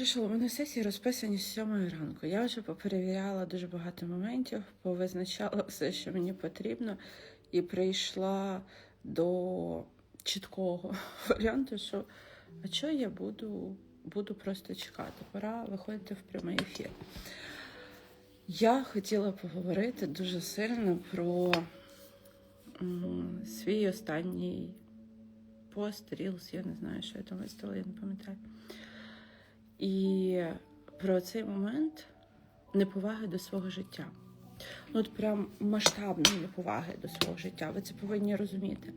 Прийшла, у мене сесії розписані з 7 ранку. Я вже поперевіряла дуже багато моментів, повизначала все, що мені потрібно, і прийшла до чіткого варіанту, що а що я буду, буду просто чекати. Пора виходити в прямий ефір. Я хотіла поговорити дуже сильно про м, свій останній пост, рілс, я не знаю, що я там виставила, я не пам'ятаю. І про цей момент неповаги до свого життя. Ну, от прям масштабної неповаги до свого життя. Ви це повинні розуміти.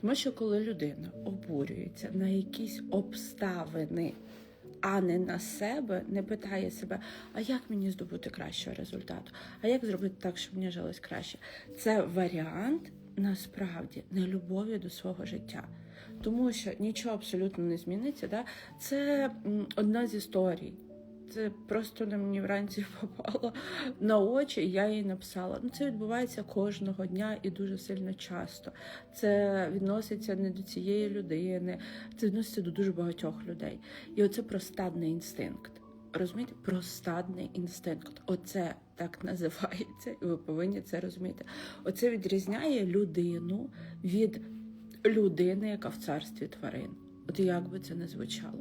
Тому що коли людина обурюється на якісь обставини, а не на себе, не питає себе, а як мені здобути кращого результату, а як зробити так, щоб мені жилось краще. Це варіант насправді нелюбові до свого життя. Тому що нічого абсолютно не зміниться. Да? Це одна з історій. Це просто на мені вранці попало на очі, і я їй написала. Ну, це відбувається кожного дня і дуже сильно часто. Це відноситься не до цієї людини, це відноситься до дуже багатьох людей. І оце простадний інстинкт. Розумієте, простадний інстинкт. Оце так називається, і ви повинні це розуміти. Оце відрізняє людину від людини, яка в царстві тварин. От як би це не звучало.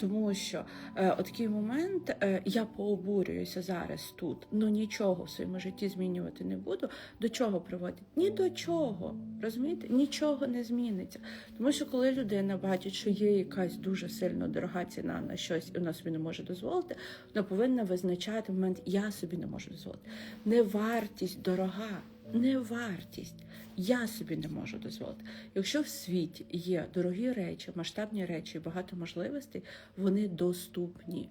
Тому що е, такий момент е, я пообурююся зараз тут, але нічого в своєму житті змінювати не буду. До чого приводить? Ні до чого. Розумієте? Нічого не зміниться. Тому що коли людина бачить, що є якась дуже сильно дорога ціна на щось, і вона собі не може дозволити, вона повинна визначати момент, я собі не можу дозволити. Не вартість дорога, не вартість. Я собі не можу дозволити. Якщо в світі є дорогі речі, масштабні речі, багато можливостей, вони доступні.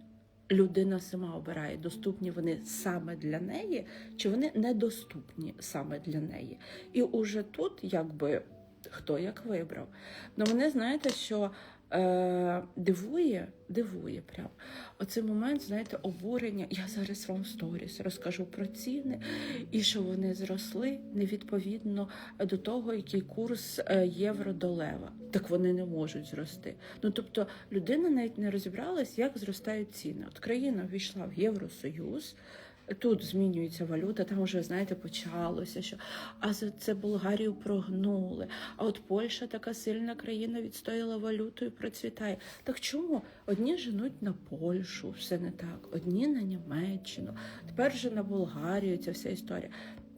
Людина сама обирає, доступні вони саме для неї, чи вони недоступні саме для неї. І уже тут, якби хто як вибрав. Ну мене знаєте, що е, дивує, дивує прям. Оцей момент, знаєте, обурення. Я зараз вам сторіс розкажу про ціни і що вони зросли невідповідно до того, який курс е, євро до лева. Так вони не можуть зрости. Ну тобто людина навіть не розібралась, як зростають ціни. От країна війшла в Євросоюз. Тут змінюється валюта, там вже знаєте почалося, що а за це Болгарію прогнули. А от Польща така сильна країна відстояла валюту і процвітає. Так чому одні женуть на Польщу, все не так, одні на Німеччину, тепер вже на Болгарію ця вся історія.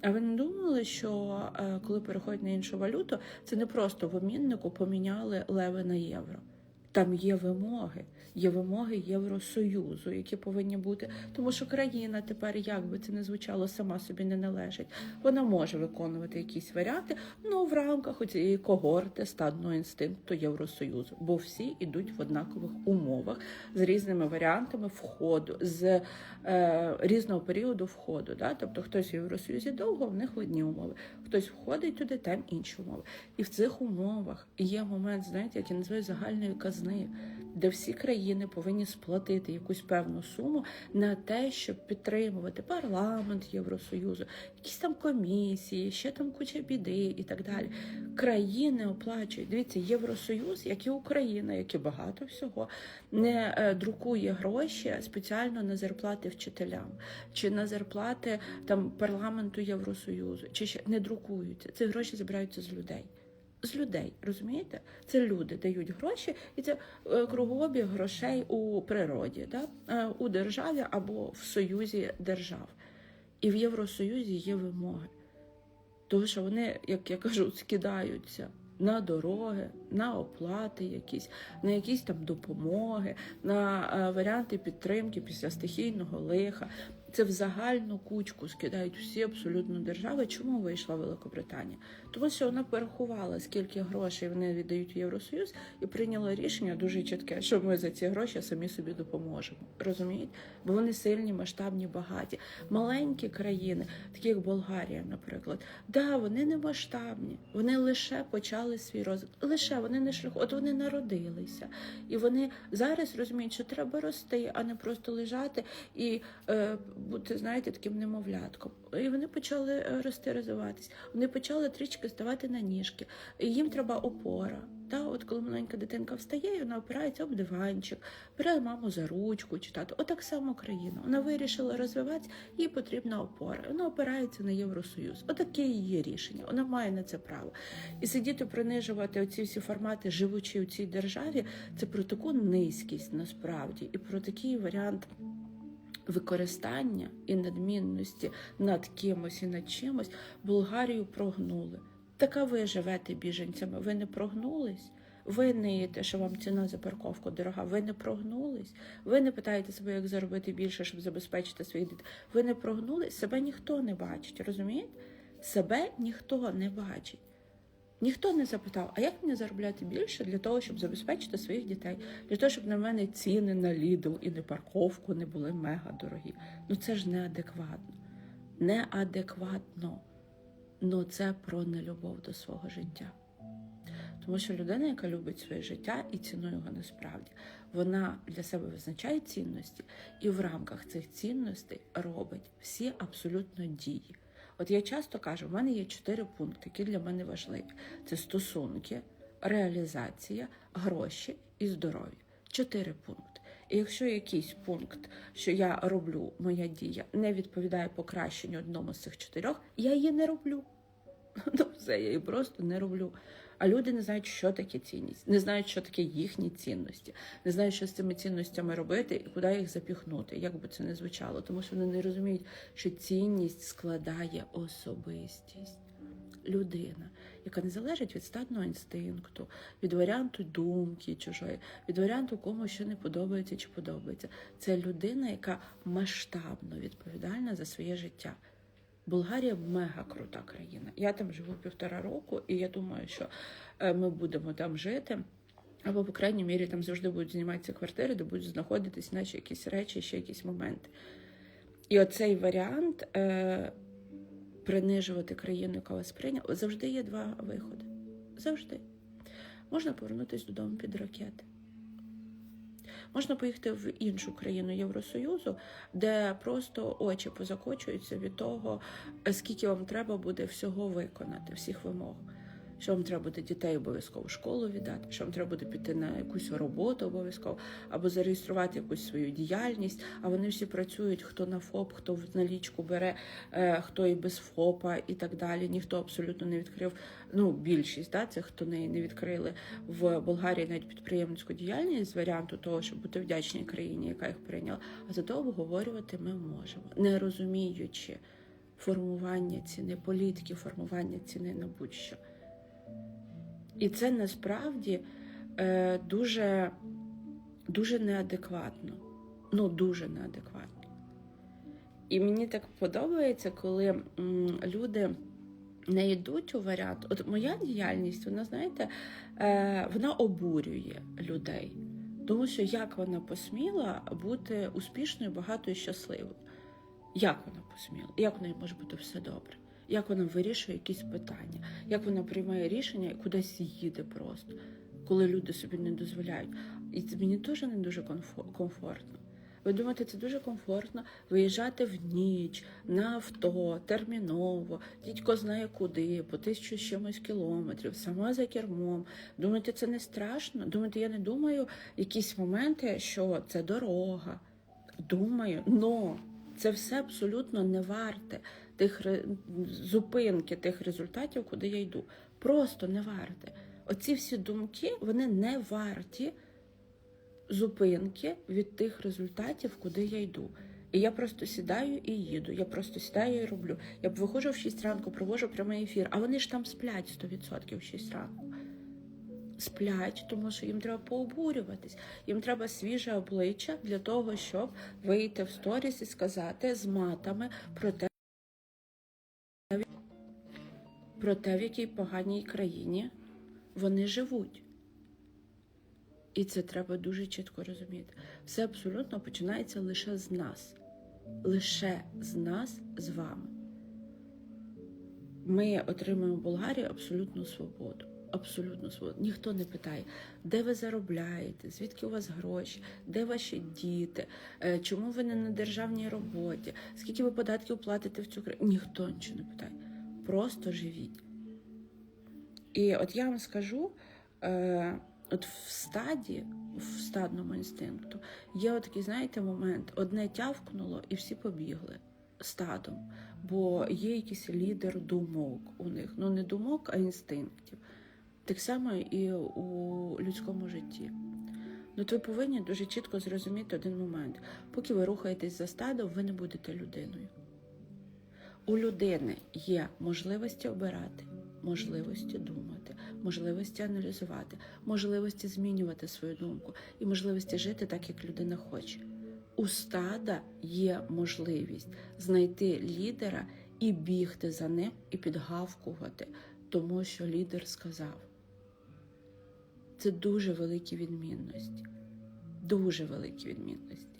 А ви не думали, що е, коли переходять на іншу валюту, це не просто в обміннику поміняли леви на євро. Там є вимоги, є вимоги Євросоюзу, які повинні бути. Тому що країна тепер, як би це не звучало, сама собі не належить. Вона може виконувати якісь варіанти, ну в рамках цієї когорти стадного інстинкту Євросоюзу, бо всі йдуть в однакових умовах з різними варіантами входу, з е, різного періоду входу. Да? Тобто хтось в Євросоюзі довго, в них одні умови, хтось входить туди, там інші умови. І в цих умовах є момент, знаєте, який називають загальної казни, де всі країни повинні сплатити якусь певну суму на те, щоб підтримувати парламент Євросоюзу, якісь там комісії, ще там куча біди і так далі. Країни оплачують. Дивіться, Євросоюз, як і Україна, як і багато всього, не е, друкує гроші спеціально на зарплати вчителям чи на зарплати там парламенту Євросоюзу, чи ще не друкуються. Ці гроші збираються з людей. З людей, розумієте? Це люди дають гроші, і це е, кругообіг грошей у природі, да? е, у державі або в союзі держав. І в Євросоюзі є вимоги. Тому що вони, як я кажу, скидаються на дороги, на оплати якісь, на якісь там допомоги, на е, варіанти підтримки після стихійного лиха. Це в загальну кучку скидають всі абсолютно держави. Чому вийшла Великобританія? Тому що вона порахувала, скільки грошей вони віддають в Євросоюз, і прийняла рішення дуже чітке, що ми за ці гроші самі собі допоможемо. Розумієте? Бо вони сильні, масштабні, багаті. Маленькі країни, такі як Болгарія, наприклад, да, вони не масштабні, вони лише почали свій розвиток. Лише вони не шляху, от вони народилися, і вони зараз розуміють, що треба рости, а не просто лежати і е, бути, знаєте, таким немовлятком. І вони почали е, рости, розвиватись. Вони почали трішки ставати на ніжки. І їм треба опора. Та, от коли маленька дитинка встає, вона опирається об диванчик, бере маму за ручку читати. Отак само країна. Вона вирішила розвиватися, їй потрібна опора. Вона опирається на Євросоюз. Отаке її рішення. Вона має на це право. І сидіти принижувати оці всі формати, живучи у цій державі, це про таку низькість насправді і про такий варіант використання і надмінності над кимось і над чимось Болгарію прогнули. Така ви живете біженцями. Ви не прогнулись. Ви ниєте, що вам ціна за парковку дорога. Ви не прогнулись. Ви не питаєте себе, як заробити більше, щоб забезпечити своїх дітей. Ви не прогнулись. Себе ніхто не бачить. Розумієте? Себе ніхто не бачить. Ніхто не запитав, а як мені заробляти більше для того, щоб забезпечити своїх дітей, для того, щоб на мене ціни на Lidl і на парковку не були мега дорогі. Ну це ж неадекватно. Неадекватно. Ну це про нелюбов до свого життя. Тому що людина, яка любить своє життя і цінує його насправді, вона для себе визначає цінності і в рамках цих цінностей робить всі абсолютно дії. От я часто кажу, в мене є чотири пункти, які для мене важливі: це стосунки, реалізація, гроші і здоров'я. Чотири пункти. І якщо якийсь пункт, що я роблю, моя дія, не відповідає покращенню одному з цих чотирьох, я її не роблю. Ну, все, я її просто не роблю. А люди не знають, що таке цінність, не знають, що таке їхні цінності, не знають, що з цими цінностями робити і куди їх запіхнути, як би це не звучало, тому що вони не розуміють, що цінність складає особистість. Людина, яка не залежить від статного інстинкту, від варіанту думки чужої, від варіанту кому що не подобається чи подобається. Це людина, яка масштабно відповідальна за своє життя. Болгарія мега крута країна. Я там живу півтора року, і я думаю, що е, ми будемо там жити. Або, по крайній мірі, там завжди будуть зніматися квартири, де будуть знаходитись наші якісь речі, ще якісь моменти. І оцей варіант е, принижувати країну, яка вас прийняла, завжди є два виходи. Завжди. Можна повернутися додому під ракети. Можна поїхати в іншу країну Євросоюзу, де просто очі позакочуються від того, скільки вам треба буде всього виконати, всіх вимог. Що вам треба буде дітей обов'язково школу віддати, що вам треба буде піти на якусь роботу обов'язково, або зареєструвати якусь свою діяльність. А вони всі працюють, хто на ФОП, хто в налічку бере, е, хто і без ФОПа, і так далі. Ніхто абсолютно не відкрив. Ну, більшість да, цих, хто не, не відкрили в Болгарії навіть підприємницьку діяльність з варіанту того, щоб бути вдячній країні, яка їх прийняла. А зато обговорювати ми можемо, не розуміючи формування ціни, політики, формування ціни на будь-що. І це насправді е, дуже, дуже неадекватно. Ну, дуже неадекватно. І мені так подобається, коли м, люди не йдуть у варіант. От моя діяльність, вона, знаєте, е, вона обурює людей. Тому що як вона посміла бути успішною, багатою, щасливою? Як вона посміла? Як в неї може бути все добре? Як вона вирішує якісь питання, як вона приймає рішення і кудись їде просто, коли люди собі не дозволяють. І це мені теж не дуже комфортно. Ви думаєте, це дуже комфортно виїжджати в ніч на авто, терміново, дідько знає куди, по тисячу з чимось кілометрів, сама за кермом. Думаєте, це не страшно? Думаєте, я не думаю якісь моменти, що це дорога. Думаю, но це все абсолютно не варте тих зупинки тих результатів, куди я йду. Просто не варте. Оці всі думки вони не варті зупинки від тих результатів, куди я йду. І я просто сідаю і їду. Я просто сідаю і роблю. Я б виходжу в 6 ранку, провожу прямий ефір, а вони ж там сплять 100% в 6 ранку. Сплять, тому що їм треба пообурюватись. Їм треба свіже обличчя для того, щоб вийти в сторіс і сказати з матами про те, про те, в якій поганій країні вони живуть. І це треба дуже чітко розуміти. Все абсолютно починається лише з нас. Лише з нас, з вами. Ми отримуємо в Болгарії абсолютну свободу. Абсолютну свободу. Ніхто не питає, де ви заробляєте, звідки у вас гроші, де ваші діти, е, чому ви не на державній роботі, скільки ви податків платите в цю країну. Ніхто нічого не питає. Просто живіть. І от я вам скажу, е, от в стаді, в стадному інстинкту, є такий, знаєте, момент: одне тявкнуло, і всі побігли стадом, бо є якийсь лідер думок у них. Ну не думок, а інстинктів. Так само і у людському житті. Ну, ви повинні дуже чітко зрозуміти один момент. Поки ви рухаєтесь за стадом, ви не будете людиною. У людини є можливості обирати, можливості думати, можливості аналізувати, можливості змінювати свою думку і можливості жити так, як людина хоче. У стада є можливість знайти лідера і бігти за ним, і підгавкувати, тому що лідер сказав. Це дуже великі відмінності. Дуже великі відмінності.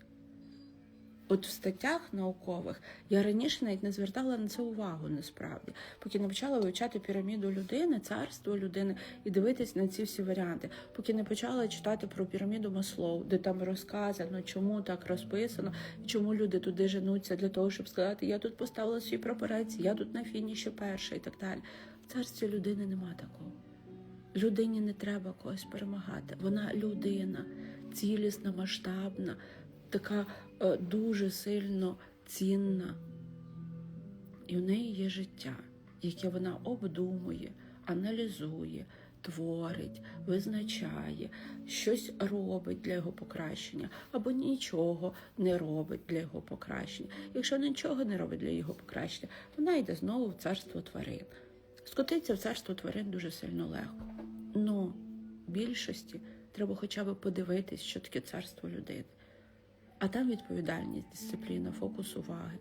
От в статтях наукових я раніше навіть не звертала на це увагу насправді, поки не почала вивчати піраміду людини, царство людини і дивитись на ці всі варіанти, поки не почала читати про піраміду Маслоу, де там розказано, чому так розписано, чому люди туди женуться для того, щоб сказати, я тут поставила свій прапорець, я тут на фініші перша і так далі. В царстві людини нема такого. Людині не треба когось перемагати. Вона людина, цілісна, масштабна, така е, дуже сильно цінна. І в неї є життя, яке вона обдумує, аналізує, творить, визначає, щось робить для його покращення, або нічого не робить для його покращення. Якщо нічого не робить для його покращення, вона йде знову в царство тварин. Скотиться в царство тварин дуже сильно легко. Ну, більшості треба хоча б подивитись, що таке царство людини. А там відповідальність, дисципліна, фокус уваги.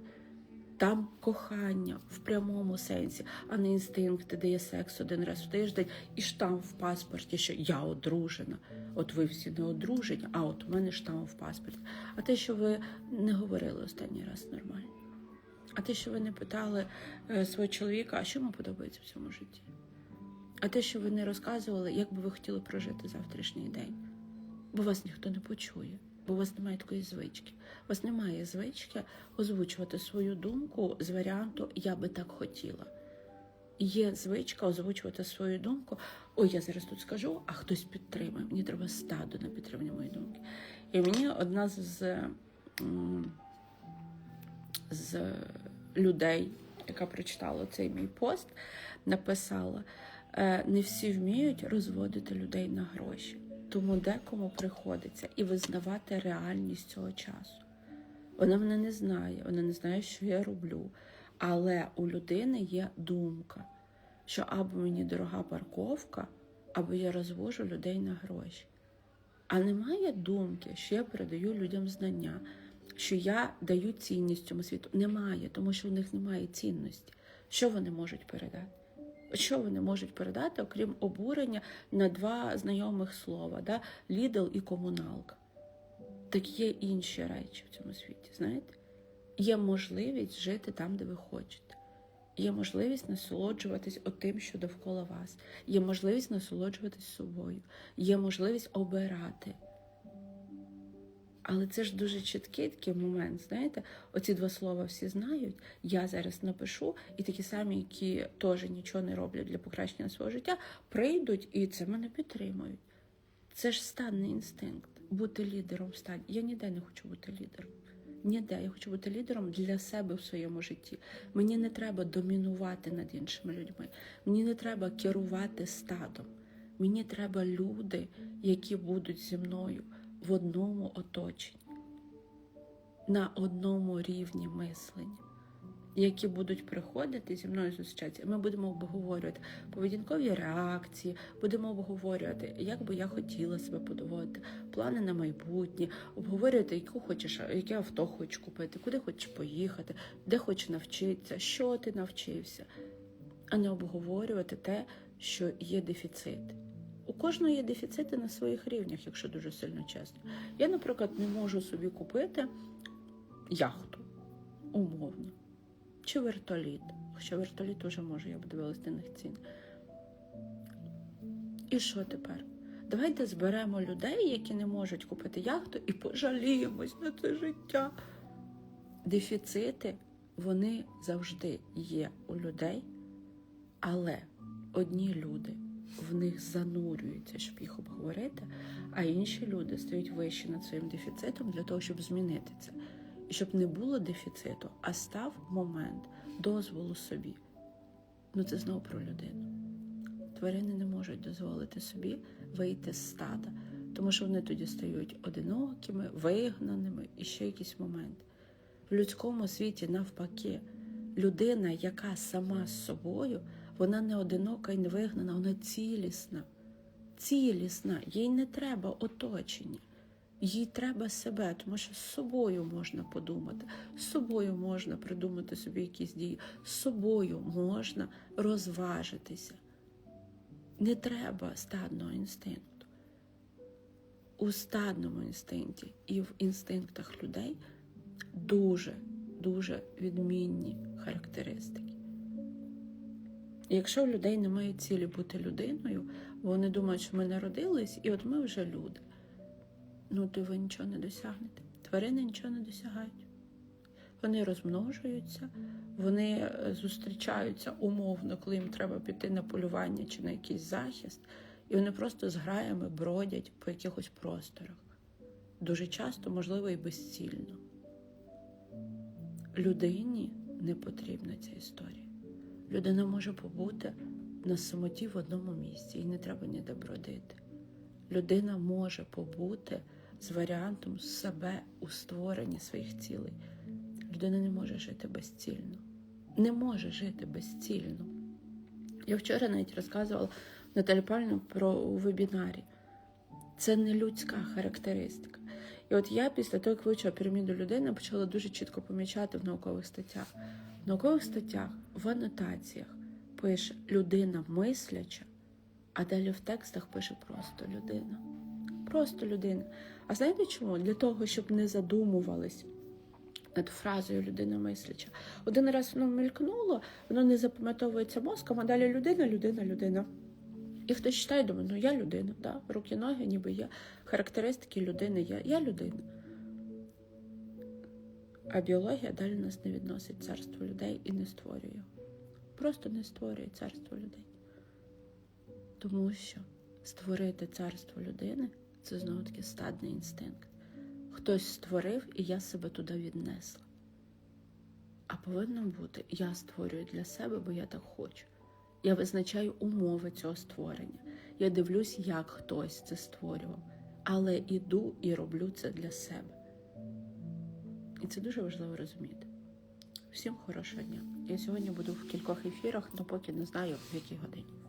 Там кохання в прямому сенсі, а не інстинкти, де є секс один раз в тиждень і штамп в паспорті, що я одружена. От ви всі не одружені, а от у мене штамп в паспорті. А те, що ви не говорили останній раз нормально. А те, що ви не питали е, свого чоловіка, а що йому подобається в цьому житті? А те, що ви не розказували, як би ви хотіли прожити завтрашній день, бо вас ніхто не почує, бо у вас немає такої звички. У вас немає звички озвучувати свою думку з варіанту Я би так хотіла. Є звичка озвучувати свою думку. Ой, я зараз тут скажу, а хтось підтримає. Мені треба стадо на підтримання моєї думки. І мені одна з, з людей, яка прочитала цей мій пост, написала: «Е, не всі вміють розводити людей на гроші, тому декому приходиться і визнавати реальність цього часу. Вона мене не знає, вона не знає, що я роблю. Але у людини є думка, що або мені дорога парковка, або я розвожу людей на гроші. А немає думки, що я передаю людям знання, що я даю цінність цьому світу. Немає, тому що в них немає цінності. Що вони можуть передати? Що вони можуть передати, окрім обурення на два знайомих слова: да? Лідл і комуналка. Так є інші речі в цьому світі, знаєте? Є можливість жити там, де ви хочете. Є можливість насолоджуватись тим, що довкола вас. Є можливість насолоджуватись собою. Є можливість обирати. Але це ж дуже чіткий такий момент, знаєте, оці два слова всі знають. Я зараз напишу, і такі самі, які теж нічого не роблять для покращення свого життя, прийдуть і це мене підтримують. Це ж станний інстинкт бути лідером в стані. Я ніде не хочу бути лідером. Ніде я хочу бути лідером для себе в своєму житті. Мені не треба домінувати над іншими людьми. Мені не треба керувати стадом. Мені треба люди, які будуть зі мною в одному оточенні, на одному рівні мислення, які будуть приходити зі мною зустрічатися. Ми будемо обговорювати поведінкові реакції, будемо обговорювати, як би я хотіла себе подоводити, плани на майбутнє, обговорювати, яку хочеш, яке авто хочеш купити, куди хочеш поїхати, де хочеш навчитися, що ти навчився, а не обговорювати те, що є дефіцит. Кожного є дефіцити на своїх рівнях, якщо дуже сильно чесно. Я, наприклад, не можу собі купити яхту умовно чи вертоліт. Хоча вертоліт вже може, я б дивилась на них цін. І що тепер? Давайте зберемо людей, які не можуть купити яхту, і пожаліємось на це життя. Дефіцити, вони завжди є у людей, але одні люди в них занурюються, щоб їх обговорити, а інші люди стають вище над своїм дефіцитом для того, щоб змінити це. І щоб не було дефіциту, а став момент дозволу собі. Ну це знову про людину. Тварини не можуть дозволити собі вийти з стада, тому що вони тоді стають одинокими, вигнаними і ще якийсь момент. В людському світі, навпаки, людина, яка сама з собою, вона не одинока і не вигнана, вона цілісна. Цілісна, їй не треба оточення. Їй треба себе, тому що з собою можна подумати, з собою можна придумати собі якісь дії, з собою можна розважитися. Не треба стадного інстинкту. У стадному інстинкті і в інстинктах людей дуже, дуже відмінні характеристики. Якщо у людей немає цілі бути людиною, вони думають, що ми народились, і от ми вже люди, ну то ви нічого не досягнете. Тварини нічого не досягають. Вони розмножуються, вони е, зустрічаються умовно, коли їм треба піти на полювання чи на якийсь захист, і вони просто з граями бродять по якихось просторах. Дуже часто, можливо, і безцільно. Людині не потрібна ця історія. Людина може побути на самоті в одному місці, і не треба ніде бродити. Людина може побути з варіантом себе у створенні своїх цілей. Людина не може жити безцільно. Не може жити безцільно. Я вчора навіть розказувала Наталі Павлівну про вебінарі. Це не людська характеристика. І от я після того, як вивчила піраміду людини, почала дуже чітко помічати в наукових статтях. В наукових статтях, в анотаціях пише людина мисляча, а далі в текстах пише просто людина. Просто людина. А знаєте чому? Для того, щоб не задумувались над фразою людина мисляча. Один раз воно мелькнуло, воно не запам'ятовується мозком, а далі людина, людина, людина. І хтось читає, думає, ну я людина, да? руки, ноги, ніби є, характеристики людини є. Я людина. А біологія далі нас не відносить царство людей і не створює. Просто не створює царство людей. Тому що створити царство людини це знову таки стадний інстинкт. Хтось створив, і я себе туди віднесла. А повинно бути, я створюю для себе, бо я так хочу. Я визначаю умови цього створення. Я дивлюсь, як хтось це створював, але іду і роблю це для себе. І це дуже важливо розуміти. Всім хорошого дня. Я сьогодні буду в кількох ефірах, але поки не знаю, в якій годині.